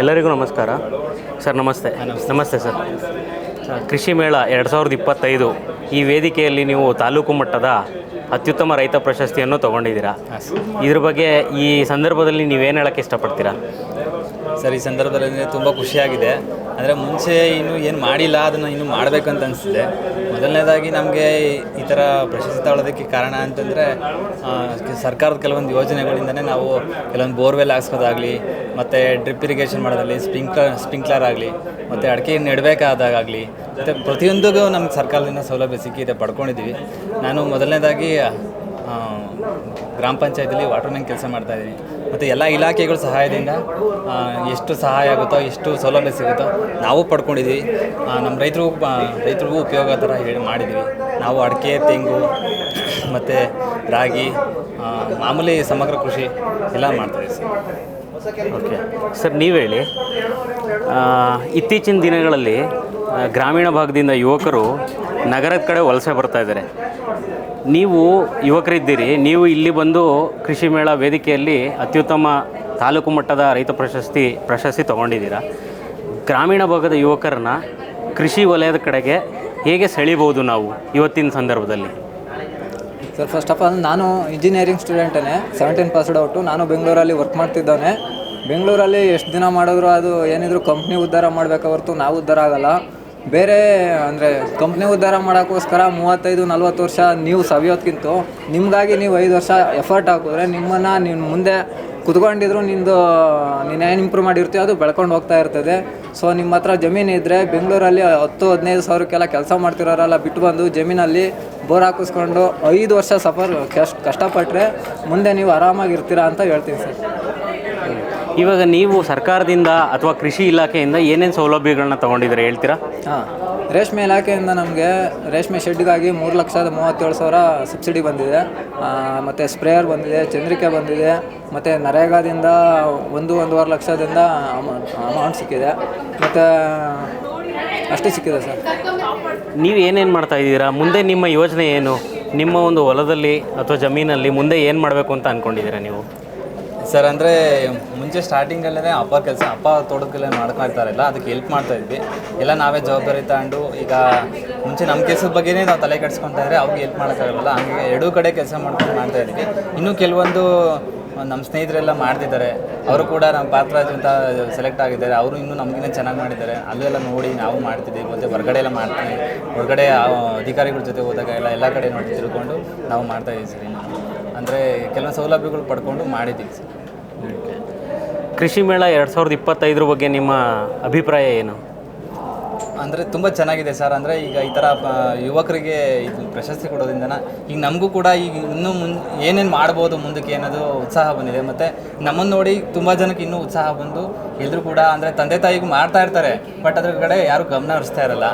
ಎಲ್ಲರಿಗೂ ನಮಸ್ಕಾರ. ಸರ್ ನಮಸ್ತೆ. ನಮಸ್ತೆ. ಸರ್. ಕೃಷಿ ಮೇಳ ಎರಡು ಸಾವಿರದ ಇಪ್ಪತ್ತೈದು. ಈ ವೇದಿಕೆಯಲ್ಲಿ ನೀವು ತಾಲೂಕು ಮಟ್ಟದ ಅತ್ಯುತ್ತಮ ರೈತ ಪ್ರಶಸ್ತಿಯನ್ನು ತಗೊಂಡಿದ್ದೀರಾ? ಇದ್ರ ಬಗ್ಗೆ ಈ ಸಂದರ್ಭದಲ್ಲಿ ನೀವೇನು ಹೇಳೋಕ್ಕೆ ಇಷ್ಟಪಡ್ತೀರಾ? ಸರ್, ಈ ಸಂದರ್ಭದಲ್ಲಿ ತುಂಬ ಖುಷಿಯಾಗಿದೆ. ಅಂದರೆ ಮುಂಚೆ ಇನ್ನೂ ಏನು ಮಾಡಿಲ್ಲ, ಅದನ್ನು ಇನ್ನೂ ಅಂತ ಅನಿಸ್ತಿದೆ. ಮೊದಲನೇದಾಗಿ ನಮಗೆ ಈ ಥರ ಪ್ರಶಸ್ತಿ ತಗೊಳ್ಳೋದಕ್ಕೆ ಕಾರಣ ಅಂತಂದರೆ ಸರ್ಕಾರದ ಕೆಲವೊಂದು ಯೋಜನೆಗಳಿಂದನೇ ನಾವು ಕೆಲವೊಂದು ಬೋರ್ವೆಲ್ ಹಾಕ್ಸೋದಾಗಲಿ, ಮತ್ತು ಡ್ರಿಪ್ ಇರಿಗೇಷನ್ ಮಾಡೋದಾಗಲಿ ಸ್ಪ್ರಿಂಕ್ಲರ್ ಸ್ಪಿಂಕ್ಲರ್ ಆಗಲಿ, ಮತ್ತು ಅಡಿಕೆ ನೆಡಬೇಕಾದಾಗಲಿ, ಮತ್ತು ಪ್ರತಿಯೊಂದಿಗೂ ನಮ್ಗೆ ಸರ್ಕಾರದಿಂದ ಸೌಲಭ್ಯ ಸಿಕ್ಕಿದೆ ಪಡ್ಕೊಂಡಿದ್ದೀವಿ. ನಾನು ಮೊದಲನೇದಾಗಿ ಗ್ರಾಮ ಪಂಚಾಯತಿಲಿ ವಾಟರ್ಮ್ಯಾನ್ ಕೆಲಸ ಮಾಡ್ತಾಯಿದ್ದೀನಿ ಮತ್ತು ಎಲ್ಲ ಇಲಾಖೆಗಳ ಸಹಾಯದಿಂದ ಎಷ್ಟು ಸಹಾಯ ಆಗುತ್ತೋ, ಎಷ್ಟು ಸೌಲಭ್ಯ ಸಿಗುತ್ತೋ ನಾವು ಪಡ್ಕೊಂಡಿದ್ದೀವಿ ನಮ್ಮ ರೈತರಿಗೂ ರೈತರಿಗೂ ಉಪಯೋಗ ಥರ ಹೇಳಿ ಮಾಡಿದ್ವಿ. ನಾವು ಅಡಿಕೆ, ತೆಂಗು, ಮತ್ತು ರಾಗಿ ಮಾಮೂಲಿ ಸಮಗ್ರ ಕೃಷಿ ಎಲ್ಲ ಮಾಡ್ತೀವಿ ಸರ್. ಓಕೆ. ಸರ್, ನೀವು ಹೇಳಿ ಇತ್ತೀಚಿನ ದಿನಗಳಲ್ಲಿ ಗ್ರಾಮೀಣ ಭಾಗದಿಂದ ಯುವಕರು ನಗರದ ಕಡೆ ವಲಸೆ ಬರ್ತಾ ಇದ್ದಾರೆ. ನೀವು ಯುವಕರಿದ್ದೀರಿ, ನೀವು ಇಲ್ಲಿ ಬಂದು ಕೃಷಿ ಮೇಳ ವೇದಿಕೆಯಲ್ಲಿ ಅತ್ಯುತ್ತಮ ತಾಲೂಕು ಮಟ್ಟದ ರೈತ ಪ್ರಶಸ್ತಿ ಪ್ರಶಸ್ತಿ ತಗೊಂಡಿದ್ದೀರಾ? ಗ್ರಾಮೀಣ ಭಾಗದ ಯುವಕರನ್ನ ಕೃಷಿ ವಲಯದ ಕಡೆಗೆ ಹೇಗೆ ಸೆಳಿಬೋದು ನಾವು ಇವತ್ತಿನ ಸಂದರ್ಭದಲ್ಲಿ? ಸರ್ ಫಸ್ಟ್ ಆಫ್ ಆಲ್ ನಾನು ಇಂಜಿನಿಯರಿಂಗ್ ಸ್ಟೂಡೆಂಟೇ ಸೆವೆಂಟೀನ್ ಪಾಸ್ಡ್ ಔಟು ನಾನು ಬೆಂಗಳೂರಲ್ಲಿ ವರ್ಕ್ ಮಾಡ್ತಿದ್ದಾನೆ ಬೆಂಗಳೂರಲ್ಲಿ ಎಷ್ಟು ದಿನ ಮಾಡಿದ್ರು ಅದು ಏನಿದ್ರು ಕಂಪ್ನಿ ಉದ್ಧಾರ ಮಾಡಬೇಕು ಹೊರತು ನಾವು ಉದ್ಧಾರ ಆಗಲ್ಲ. ಬೇರೆ, ಅಂದರೆ ಕಂಪ್ನಿ ಉದ್ಧಾರ ಮಾಡೋಕ್ಕೋಸ್ಕರ ಮೂವತ್ತೈದು, ನಲ್ವತ್ತು ವರ್ಷ ನೀವು ಸವಿಯೋದ್ಕಿಂತ ನಿಮಗಾಗಿ ನೀವು ಐದು ವರ್ಷ ಎಫರ್ಟ್ ಹಾಕಿದ್ರೆ ನಿಮ್ಮನ್ನು ನಿಮ್ಮ ಮುಂದೆ ಕುತ್ಕೊಂಡಿದ್ರು ನಿಂದು ಏನು ಇಂಪ್ರೂವ್ ಮಾಡಿರ್ತೀವಿ ಅದು ಬೆಳ್ಕೊಂಡು ಹೋಗ್ತಾ ಇರ್ತದೆ. ಸೊ ನಿಮ್ಮ ಹತ್ರ ಜಮೀನು ಇದ್ದರೆ ಬೆಂಗಳೂರಲ್ಲಿ ಹತ್ತು, ಹದಿನೈದು ಸಾವಿರಕ್ಕೆಲ್ಲ ಕೆಲಸ ಮಾಡ್ತಿರೋರೆಲ್ಲ ಬಿಟ್ಟು ಬಂದು ಜಮೀನಲ್ಲಿ ಬೋರ್ ಹಾಕಿಸ್ಕೊಂಡು ಐದು ವರ್ಷ ಸಫರ್ ಕಷ್ಟ ಕಷ್ಟಪಟ್ಟರೆ ಮುಂದೆ ನೀವು ಆರಾಮಾಗಿರ್ತೀರಾ ಅಂತ ಹೇಳ್ತೀನಿ ಸರ್. ಇವಾಗ ನೀವು ಸರ್ಕಾರದಿಂದ ಅಥವಾ ಕೃಷಿ ಇಲಾಖೆಯಿಂದ ಏನೇನು ಸೌಲಭ್ಯಗಳನ್ನ ತಗೊಂಡಿದ್ದೀರಾ ಹೇಳ್ತೀರಾ? ಹಾಂ ರೇಷ್ಮೆ ಇಲಾಖೆಯಿಂದ ನಮಗೆ ರೇಷ್ಮೆ ಶೆಡ್ಗಾಗಿ ಮೂರು ಲಕ್ಷದ ಮೂವತ್ತೇಳು ಸಾವಿರ ಸಬ್ಸಿಡಿ ಬಂದಿದೆ. ಮತ್ತು ಸ್ಪ್ರೇಯರ್ ಬಂದಿದೆ ಚಂದ್ರಿಕೆ ಬಂದಿದೆ ಮತ್ತು ನರೇಗಾದಿಂದ ಒಂದು ಒಂದೂವರೆ ಲಕ್ಷದಿಂದ ಅಮೌಂಟ್ ಅಮೌಂಟ್ ಸಿಕ್ಕಿದೆ. ಮತ್ತು ಅಷ್ಟೇ ಸಿಕ್ಕಿದೆ ಸರ್. ನೀವು ಏನೇನು ಮಾಡ್ತಾ ಇದ್ದೀರಾ? ಮುಂದೆ ನಿಮ್ಮ ಯೋಜನೆ ಏನು? ನಿಮ್ಮ ಒಂದು ಹೊಲದಲ್ಲಿ ಅಥವಾ ಜಮೀನಲ್ಲಿ ಮುಂದೆ ಏನು ಮಾಡಬೇಕು ಅಂತ ಅಂದ್ಕೊಂಡಿದ್ದೀರಾ ನೀವು? ಸರ್, ಅಂದರೆ ಮುಂಚೆ ಸ್ಟಾರ್ಟಿಂಗಲ್ಲೇ ಅಪ್ಪ ಕೆಲಸ, ಅಪ್ಪ ತೋಟದಲ್ಲೇ ಮಾಡ್ತಾ ಇರ್ತಾರಲ್ಲ, ಅದಕ್ಕೆ ಹೆಲ್ಪ್ ಮಾಡ್ತಾ ಇದ್ವಿ. ಎಲ್ಲ ನಾವೇ ಜವಾಬ್ದಾರಿ ತಗೊಂಡು, ಈಗ ಮುಂಚೆ ನಮ್ಮ ಕೆಲಸದ ಬಗ್ಗೆನೇ ನಾವು ತಲೆ ಕೆಡಿಸ್ಕೊತಾ ಇದ್ರೆ ಅವ್ರಿಗೆ ಹೆಲ್ಪ್ ಮಾಡೋಕ್ಕಾಗಲ್ಲ ಹಂಗೆ ಎರಡೂ ಕಡೆ ಕೆಲಸ ಮಾಡ್ಕೊಂಡು ಮಾಡ್ತಾ ಇದ್ವಿ. ಇನ್ನೂ ಕೆಲವೊಂದು ನಮ್ಮ ಸ್ನೇಹಿತರೆಲ್ಲ ಮಾಡ್ತಿದ್ದಾರೆ. ಅವರು ಕೂಡ ನಮ್ಮ ಪಾತ್ರರಾಜ್ ಅಂತ ಸೆಲೆಕ್ಟ್ ಆಗಿದ್ದಾರೆ. ಅವರು ಇನ್ನೂ ನಮಗಿನ್ನ ಚೆನ್ನಾಗಿ ಮಾಡಿದ್ದಾರೆ. ಅಲ್ಲೆಲ್ಲ ನೋಡಿ ನಾವು ಮಾಡ್ತಿದ್ದೀವಿ. ಮತ್ತು ಹೊರಗಡೆ ಎಲ್ಲ ಮಾಡ್ತೀವಿ ಹೊರಗಡೆ ಅಧಿಕಾರಿಗಳ ಜೊತೆ ಹೋದಾಗ ಎಲ್ಲ ಎಲ್ಲ ಕಡೆ ನೋಡಿ ತಿಳ್ಕೊಂಡು ನಾವು ಮಾಡ್ತಾ ಇದ್ದೀವಿ ಸರ್ ಅಂದರೆ ಕೆಲವು ಸೌಲಭ್ಯಗಳು ಪಡ್ಕೊಂಡು ಮಾಡಿದ್ದೀವಿ ಸರ್. ಕೃಷಿ ಮೇಳ ಎರಡು ಸಾವಿರದ ಇಪ್ಪತ್ತೈದರ ಬಗ್ಗೆ ನಿಮ್ಮ ಅಭಿಪ್ರಾಯ ಏನು? ಅಂದರೆ ತುಂಬ ಚೆನ್ನಾಗಿದೆ ಸರ್. ಅಂದರೆ ಈಗ ಈ ಥರ ಯುವಕರಿಗೆ ಇದು ಪ್ರಶಸ್ತಿ ಕೊಡೋದ್ರಿಂದ ಈಗ ನಮಗೂ ಕೂಡ ಈಗ ಇನ್ನೂ ಮುನ್, ಏನೇನು ಮಾಡ್ಬೋದು ಮುಂದಕ್ಕೆ ಅನ್ನೋದು ಉತ್ಸಾಹ ಬಂದಿದೆ. ಮತ್ತು ನಮ್ಮನ್ನು ನೋಡಿ ತುಂಬ ಜನಕ್ಕೆ ಇನ್ನೂ ಉತ್ಸಾಹ ಬಂದು ಎಲ್ಲರೂ ಕೂಡ ಅಂದರೆ ತಂದೆ ತಾಯಿಗೂ ಮಾಡ್ತಾ ಇರ್ತಾರೆ. ಬಟ್ ಅದ್ರ ಕಡೆ ಯಾರೂ ಗಮನ ಹರಿಸ್ತಾ ಇರಲ್ಲ.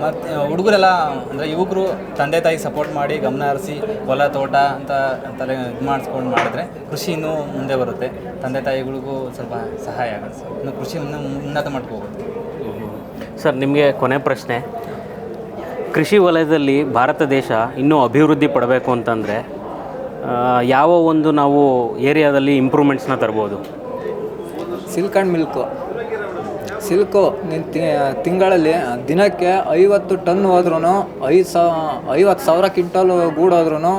ಮತ್ತು ಹುಡುಗರೆಲ್ಲ ಅಂದರೆ ಯುವಕರು ತಂದೆ ತಾಯಿ ಸಪೋರ್ಟ್ ಮಾಡಿ ಗಮನ ಹರಿಸಿ ಹೊಲ, ತೋಟ ಅಂತ ತಲೆ ಇದು ಮಾಡಿಸ್ಕೊಂಡು ಮಾಡಿದ್ರೆ ಕೃಷಿ ಇನ್ನೂ ಮುಂದೆ ಬರುತ್ತೆ. ತಂದೆ ತಾಯಿಗಳಿಗೂ ಸ್ವಲ್ಪ ಸಹಾಯ ಆಗುತ್ತೆ. ಇನ್ನು ಕೃಷಿ ಇನ್ನೂ ಉನ್ನತ ಹೋಗುತ್ತೆ. ಸರ್, ನಿಮಗೆ ಕೊನೆ ಪ್ರಶ್ನೆ. ಕೃಷಿ ವಲಯದಲ್ಲಿ ಭಾರತ ದೇಶ ಇನ್ನೂ ಅಭಿವೃದ್ಧಿ ಪಡಬೇಕು ಅಂತಂದರೆ ಯಾವ ಒಂದು ನಾವು ಏರಿಯಾದಲ್ಲಿ ಇಂಪ್ರೂವ್ಮೆಂಟ್ಸ್ನ ತರ್ಬೋದು? Silk and milk. ಸಿಲ್ಕು ತಿಂಗಳಲ್ಲಿ ದಿನಕ್ಕೆ ಐವತ್ತು ಟನ್ ಹೋದ್ರೂ ಐದು ಸಾವ ಐವತ್ತು ಸಾವಿರ ಕ್ವಿಂಟಲ್ ಗೂಡು ಹೋದ್ರೂ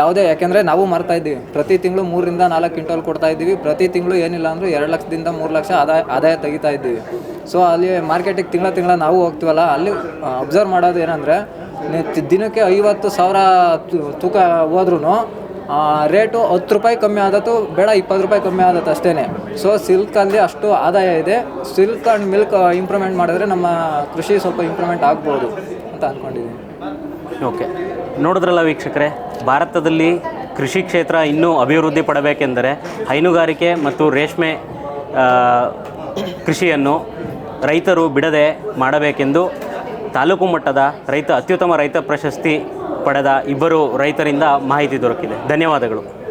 ಯಾವುದೇ, ಯಾಕೆಂದರೆ ನಾವು ಮಾರ್ತಾ ಇದ್ದೀವಿ. ಪ್ರತಿ ತಿಂಗಳು ಮೂರರಿಂದ ನಾಲ್ಕು ಕ್ವಿಂಟಲ್ ಕೊಡ್ತಾ ಇದ್ದೀವಿ. ಪ್ರತಿ ತಿಂಗಳು ಏನಿಲ್ಲ ಅಂದರೂ ಎರಡು ಲಕ್ಷದಿಂದ ಮೂರು ಲಕ್ಷ ಆದಾಯ ಆದಾಯ ತೆಗಿತಾ ಇದ್ದೀವಿ. ಸೊ ಅಲ್ಲಿ ಮಾರ್ಕೆಟಿಗೆ ತಿಂಗಳ ತಿಂಗಳ ನಾವು ಹೋಗ್ತೀವಲ್ಲ, ಅಲ್ಲಿ ಅಬ್ಸರ್ವ್ ಮಾಡೋದು ಏನಂದರೆ ದಿನಕ್ಕೆ ಐವತ್ತು ಸಾವಿರ ತೂಕ ಹೋದ್ರೂ ರೇಟು ಹತ್ತು ರೂಪಾಯಿ ಕಮ್ಮಿ ಆದತ್ತು, ಬೇಡ ಇಪ್ಪತ್ತು ರೂಪಾಯಿ ಕಮ್ಮಿ ಆದತ್ತು ಅಷ್ಟೇ ಸೊ ಸಿಲ್ಕಲ್ಲಿ ಅಷ್ಟು ಆದಾಯ ಇದೆ. ಸಿಲ್ಕ್ ಆ್ಯಂಡ್ ಮಿಲ್ಕ್ ಇಂಪ್ರೂವ್ಮೆಂಟ್ ಮಾಡಿದ್ರೆ ನಮ್ಮ ಕೃಷಿ ಸ್ವಲ್ಪ ಇಂಪ್ರೂವ್ಮೆಂಟ್ ಆಗ್ಬೋದು ಅಂತ ಅಂದ್ಕೊಂಡಿದ್ದೀನಿ ಓಕೆ ನೋಡಿದ್ರಲ್ಲ ವೀಕ್ಷಕರೇ, ಭಾರತದಲ್ಲಿ ಕೃಷಿ ಕ್ಷೇತ್ರ ಇನ್ನೂ ಅಭಿವೃದ್ಧಿ ಪಡಬೇಕೆಂದರೆ ಹೈನುಗಾರಿಕೆ ಮತ್ತು ರೇಷ್ಮೆ ಕೃಷಿಯನ್ನು ರೈತರು ಬಿಡದೆ ಮಾಡಬೇಕೆಂದು ತಾಲೂಕು ಮಟ್ಟದ ರೈತ, ಅತ್ಯುತ್ತಮ ರೈತ ಪ್ರಶಸ್ತಿ ಪಡೆದ ಇಬ್ಬರು ರೈತರಿಂದ ಮಾಹಿತಿ ದೊರಕಿದೆ. ಧನ್ಯವಾದಗಳು.